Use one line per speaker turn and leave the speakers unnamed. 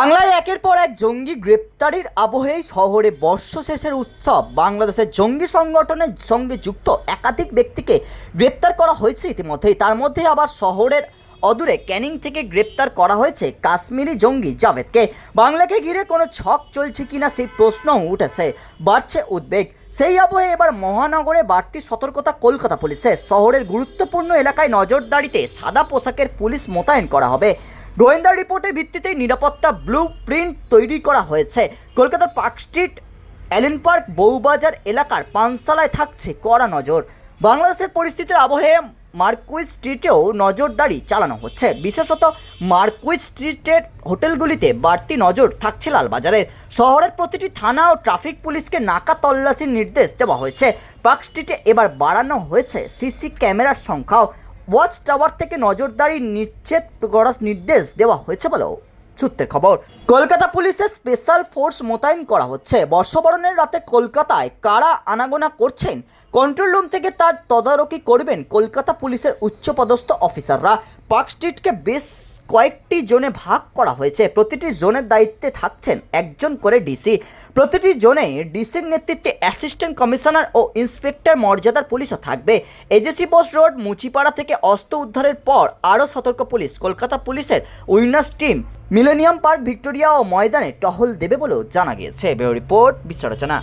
বাংলায় একের পর এক জঙ্গি গ্রেপ্তারির আবহেই শহরে বর্ষ শেষের উৎসব। বাংলাদেশের জঙ্গি সংগঠনের সঙ্গে যুক্ত একাধিক ব্যক্তিকে গ্রেপ্তার করা হয়েছে ইতিমধ্যেই। তার মধ্যে আবার শহরের অদূরে ক্যানিং থেকে গ্রেপ্তার করা হয়েছে কাশ্মীরি জঙ্গি জাভেদকে। বাংলাকে ঘিরে কোনো ছক চলছে কিনা সেই প্রশ্নও উঠেছে। বাড়ছে উদ্বেগ। সেই আবহে এবার মহানগরে বাড়তি সতর্কতা কলকাতা পুলিশের। শহরের গুরুত্বপূর্ণ এলাকায় নজরদারিতে সাদা পোশাকের পুলিশ মোতায়েন করা হবে। গোয়েন্দা রিপোর্টের ভিত্তিতে নিরাপত্তা ব্লু প্রিন্ট তৈরি করা হয়েছে। কলকাতার Park Street, Allen Park, Bowbazar এলাকার পানশালায় থাকছে কড়া নজর। বাংলাদেশের পরিস্থিতির আবহে মার্কুইজ স্ট্রিটেও নজরদারি চালানো হচ্ছে। বিশেষত মার্কুইজ স্ট্রিটের হোটেলগুলিতে বাড়তি নজর থাকছে লালবাজারের। শহরের প্রতিটি থানা ও ট্রাফিক পুলিশকে নাকা তল্লাশির নির্দেশ দেওয়া হয়েছে। পার্ক স্ট্রিটে এবার বাড়ানো হয়েছে সিসি ক্যামেরার সংখ্যাও। ওয়াচ টাওয়ার থেকে নজরদারি নিচ্ছেদ করার নির্দেশ দেওয়া হয়েছে বলেও সূত্রের খবর। কলকাতা পুলিশের স্পেশাল ফোর্স মোতায়েন করা হচ্ছে। বর্ষবরণের রাতে কলকাতায় কারা আনাগোনা করছেন? কন্ট্রোল রুম থেকে তার তদারকি করবেন কলকাতা পুলিশের উচ্চপদস্থ অফিসাররা। পার্ক স্ট্রিটকে বেশ কয়েকটি জোনে ভাগ করা হয়েছে। প্রতিটি জোনের দায়িত্বে থাকছেন একজন করে ডিসি। প্রতিটি জোনে ডিসির নেতৃত্বে অ্যাসিস্ট্যান্ট কমিশনার ও ইন্সপেক্টর মর্যাদার পুলিশও থাকবে। এজেসি পোস্ট রোড, মুচিপাড়া থেকে অস্ত্র উদ্ধারের পর আরও সতর্ক পুলিশ। কলকাতা পুলিশের winners team Millennium Park Victoria ও ময়দানে টহল দেবে বলেও জানা গিয়েছে। রিপোর্ট বিশ্লেষণা